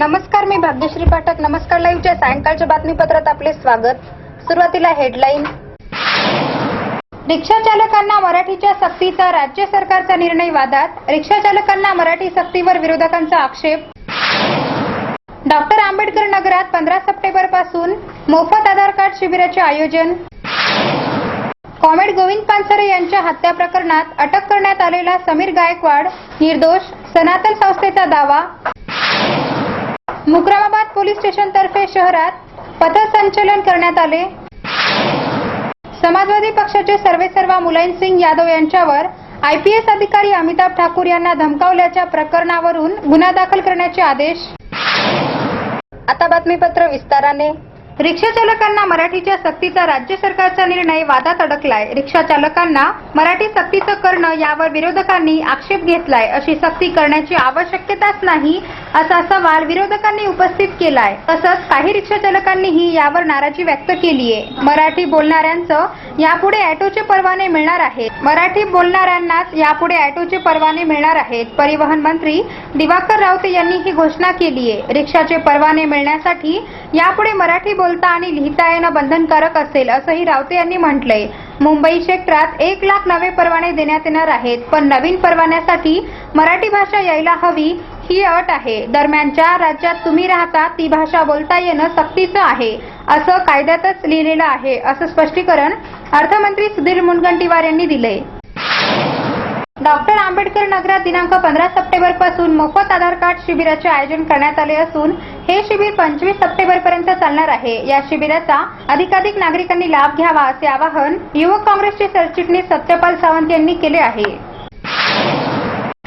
नमस्कार मी भाग्यश्री पाठक. नमस्कार लाईव्हच्या सायंकाळच्या बातमीपत्रात आपले स्वागत. सुरुवातीला हेडलाईन. रिक्षा चालकांना मराठीच्या सक्तीचा राज्य सरकारचा निर्णय वादात. रिक्षा चालकांना मराठी सक्तीवर विरोधकांचा आक्षेप. डॉक्टर आंबेडकर नगरात पंधरा सप्टेंबरपासून मोफत आधार कार्ड शिबिराचे आयोजन. कॉमेड गोविंद पानसरे यांच्या हत्या प्रकरणात अटक करण्यात आलेला समीर गायकवाड निर्दोष. सनातन संस्थेचा दावा. मुक्रामाबाद पोलीस स्टेशन तर्फे शहरात पथसंचलन करण्यात आले. समाजवादी पक्षाचे सर्वेसर्वा मुलायम सिंग यादव यांच्यावर आयपीएस अधिकारी अमिताभ ठाकूर यांना धमकावल्याच्या प्रकरणावरून गुन्हा दाखल करण्याचे आदेश. आता बातमीपत्र विस्ताराने. रिक्षा चालकांना मराठीच्या सक्तीचा राज्य सरकारचा निर्णय वादात अडकलाय. रिक्षा चालकांना मराठी सक्तीचं करणं यावर विरोधकांनी आक्षेप घेतलाय अशी सक्ती करण्याची आवश्यकताच नाही असा सवाल विरोधकांनी उपस्थित केलाय. तसंच काही रिक्षा चालकांनीही यावर नाराजी व्यक्त केली आहे मराठी बोलणाऱ्यांचं यापुढे ऑटोचे परवाने मिळणार आहेत. मराठी बोलणाऱ्यांनाच यापुढे ऑटोचे परवाने मिळणार आहेत. परिवहन मंत्री दिवाकर राऊत यांनी ही घोषणा केली आहे रिक्षाचे परवाने मिळण्यासाठी यापुढे मराठी बोलता आणि लिहिता येणं बंधनकारक असेल असंही रावते यांनी म्हटलंय. मुंबई क्षेत्रात एक लाख नवे परवाने देण्यात येणार आहेत पण नवीन परवान्यासाठी मराठी भाषा यायला हवी ही अट आहे. दरम्यान ज्या राज्यात तुम्ही राहता ती भाषा बोलता येणं सक्तीचं आहे. असं कायद्यातच लिहिलेलं आहे असं स्पष्टीकरण अर्थमंत्री सुधीर मुनगंटीवार यांनी दिलंय. डॉक्टर आंबेडकर नगरात दिनांक पंधरा सप्टेंबरपासून मोफत आधार कार्ड शिबिराचे आयोजन करण्यात आले असून हे शिबिर पंचवीस सप्टेंबर पर्यंत चालणार आहे. या शिबिराचा अधिकाधिक नागरिकांनी लाभ घ्यावा असे आवाहन युवक काँग्रेसचे सरचिटणीस सत्यपाल सावंत यांनी केले आहे.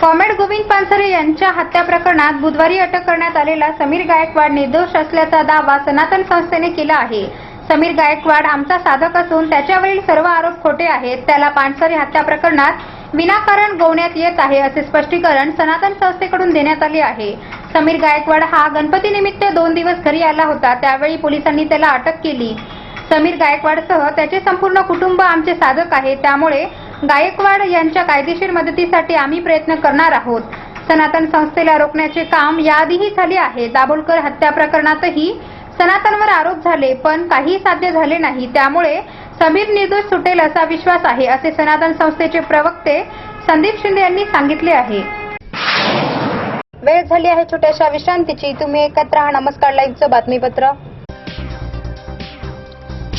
कॉमेड गोविंद पानसरे यांच्या हत्या प्रकरणात बुधवारी अटक करण्यात आलेला समीर गायकवाड निर्दोष असल्याचा दावा सनातन संस्थेने केला आहे. समीर गायकवाड आमचा साधक असून त्याच्यावरील सर्व आरोप खोटे आहेत. त्याला पानसरे हत्या प्रकरणात विनाकारण गोवण्यात येत आहे असे स्पष्टीकरण सनातन संस्थेकडून देण्यात आले आहे. समीर गायकवाड हा गणपतीनिमित्त दोन दिवस घरी आला होता. त्यावेळी पोलिसांनी त्याला अटक केली. समीर गायकवाडसह त्याचे संपूर्ण कुटुंब आमचे साधक आहे. त्यामुळे गायकवाड यांच्या कायदेशीर मदतीसाठी आम्ही प्रयत्न करणार आहोत. सनातन संस्थेला रोखण्याचे काम याआधीही झाले आहे. दाभोलकर हत्या प्रकरणातही सनातनवर आरोप झाले पण काही साध्य झाले नाही. त्यामुळे समीर निर्दोष सुटेल असा विश्वास आहे असे सनातन संस्थेचे प्रवक्ते संदीप शिंदे यांनी सांगितले आहे. वेळ झाली आहे छोट्याशा विश्रांतीची. तुम्ही एकत्र हा नमस्कार. लाईव्हचं बातमीपत्र.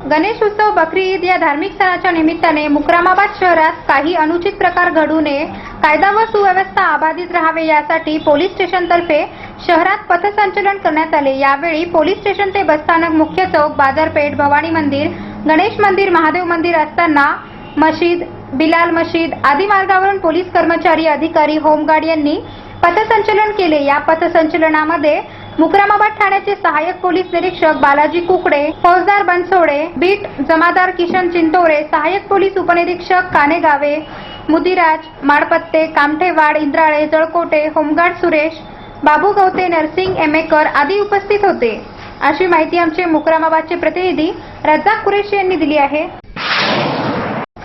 गणेश उत्सव बकरी ईद या धार्मिक सणाच्या निमित्ताने मुक्रामाबाद शहरात काही अनुचित प्रकार घडू नये कायदा व सुव्यवस्था अबाधित राहावे यासाठी पोलीस स्टेशनतर्फे शहरात पथसंचलन करण्यात आले. यावेळी पोलीस स्टेशन ते बसस्थानक मुख्य चौक बाजारपेठ भवानी मंदिर गणेश मंदिर महादेव मंदिर असताना मशीद बिलाल मशीद आदी मार्गावरून पोलीस कर्मचारी अधिकारी होमगार्ड यांनी पथसंचलन केले. या पथसंचलनामध्ये मुकरामाबाद ठाण्याचे सहाय्यक पोलीस निरीक्षक बालाजी कुकडे फौजदार बनसोडे बीट जमादार किशन चिंतोरे सहाय्यक पोलीस उपनिरीक्षक कानेगावे मुदिराज माडपत्ते कामठेवाड इंद्राळे जळकोटे होमगार्ड सुरेश बाबू गवते नर्सिंग एमेकर आदी उपस्थित होते. अशी माहिती आमचे मुकरामाबादचे प्रतिनिधी रज्जाक कुरेशी यांनी दिली आहे.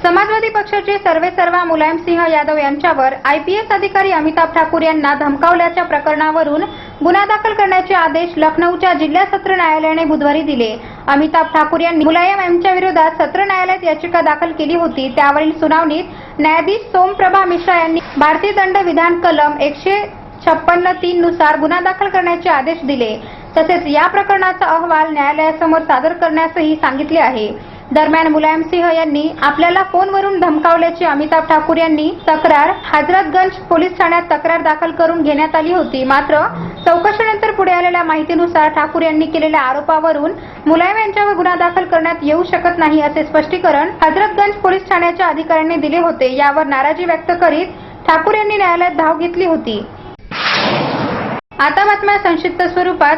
समाजवादी पक्षाचे सर्वे सर्वा मुलायमसिंह यादव यांच्यावर आयपीएस अधिकारी अमिताभ ठाकूर यांना धमकावल्याच्या प्रकरणावरून गुन्हा दाखल करण्याचे आदेश लखनौच्या जिल्हा सत्र न्यायालयाने बुधवारी दिले. अमिताभ ठाकूर यांनी मुलायम यांच्या विरोधात सत्र न्यायालयात याचिका दाखल केली होती. त्यावरील सुनावणीत न्यायाधीश सोमप्रभा मिश्रा यांनी भारतीय दंड विधान कलम एकशे छप्पन्न तीन नुसार गुन्हा दाखल करण्याचे आदेश दिले. तसेच या प्रकरणाचा अहवाल न्यायालयासमोर सादर करण्यासही सांगितले आहे. दरम्यान मुलायमसिंह यांनी आपल्याला फोनवरून धमकावल्याची अमिताभ ठाकूर यांनी तक्रार हजरतगंज पोलीस ठाण्यात तक्रार दाखल करून घेण्यात आली होती. मात्र चौकशीनंतर पुढे आलेल्या माहितीनुसार ठाकूर यांनी केलेल्या आरोपावरून मुलायम यांच्यावर गुन्हा दाखल करण्यात येऊ शकत नाही असे स्पष्टीकरण हजरतगंज पोलीस ठाण्याच्या अधिकाऱ्यांनी दिले होते. यावर नाराजी व्यक्त करीत ठाकूर यांनी न्यायालयात धाव घेतली होती. आता बातम्या संक्षिप्त स्वरूपात.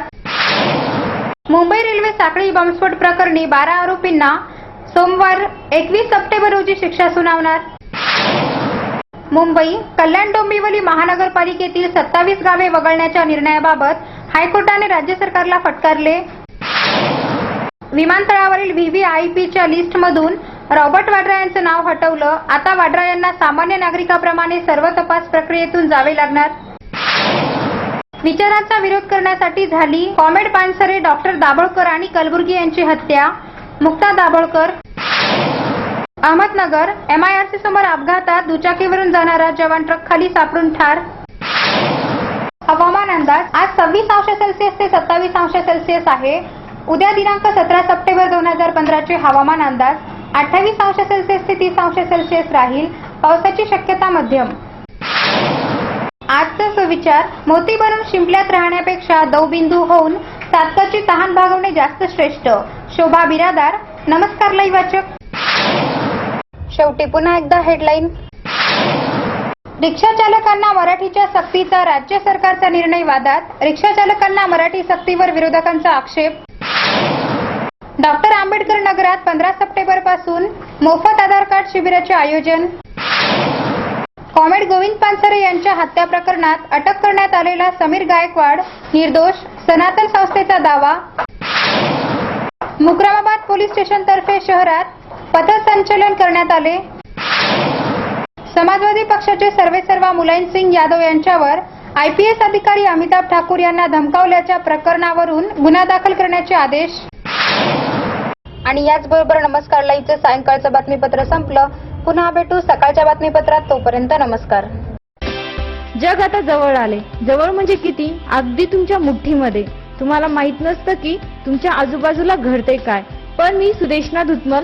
मुंबई रेल्वे साखळी बॉम्बस्फोट प्रकरणी बारा आरोपींना सोमवार एकवीस सप्टेंबर रोजी शिक्षा सुनावणार. मुंबई कल्याण डोंबिवली महानगरपालिकेतील सत्तावीस गावे वगळण्याच्या निर्णयाबाबत हायकोर्टाने राज्य सरकारला फटकारले. विमानतळावरील व्हीव्हीआयपीच्या लिस्टमधून रॉबर्ट वाड्रा यांचं नाव हटवलं. आता वाड्रा यांना सामान्य नागरिकाप्रमाणे सर्व तपास प्रक्रियेतून जावे लागणार. विचारांचा विरोध करण्यासाठी झाली कॉमेड पानसरे डॉक्टर दाभोळकर आणि कलबुर्गी यांची हत्या. मुक्ता दाभोळकर अहमदनगर एमआयआरसी समोर अपघातात दुचाकीवरून जाणारा जवान ट्रक खाली सापडून ठार. हवामान अंदाज आज सव्वीस अंश सेल्सिअस ते सत्तावीस अंश सेल्सिअस आहे. उद्या दिनांक सतरा सप्टेंबर दोन हजार पंधराचे हवामान अंदाज अठ्ठावीस अंश सेल्सिअस ते तीस अंश सेल्सिअस राहील. पावसाची शक्यता मध्यम. आजचा सुविचार मोती बनून शिंपल्यात राहण्यापेक्षा दौबिंदू होऊन सातकाची तहान भागवणे जास्त श्रेष्ठ. शोभा बिरादार. नमस्कार लाई वाचक. शेवटी पुन्हा एकदा हेडलाईन रिक्षा चालकांना मराठीच्या सक्तीचा राज्य सरकारचा निर्णय वादात. रिक्षा चालकांना मराठी सक्तीवर विरोधकांचा आक्षेप. डॉक्टर आंबेडकर नगरात पंधरा सप्टेंबरपासून मोफत आधार कार्ड शिबिराचे आयोजन. कॉमेड गोविंद पानसरे यांच्या हत्या प्रकरणात अटक करण्यात आलेला समीर गायकवाड निर्दोष सनातन संस्थेचा दावा. मुक्रामाबाद पोलीस स्टेशनतर्फे शहरात पथसंचलन करण्यात आले. समाजवादी पक्षाचे सर्वेसर्वा मुलायमसिंग यादव यांच्यावर आयपीएस अधिकारी अमिताभ ठाकूर यांना धमकावल्याच्या प्रकरणावरून गुन्हा दाखल करण्याचे आदेश. आणि याचबरोबर नमस्कार लाईव्हचं सायंकाळचं बातमीपत्र संपलं. पुन्हा भेटू सकाळच्या बातमीपत्रात. तोपर्यंत नमस्कार. जग आता जवळ आले. जवळ म्हणजे किती? अगदी तुमच्या मुठ्ठीमध्ये. तुम्हाला माहीत नसतं की तुमच्या आजूबाजूला घडते काय. पण मी सुदेशना धुतमल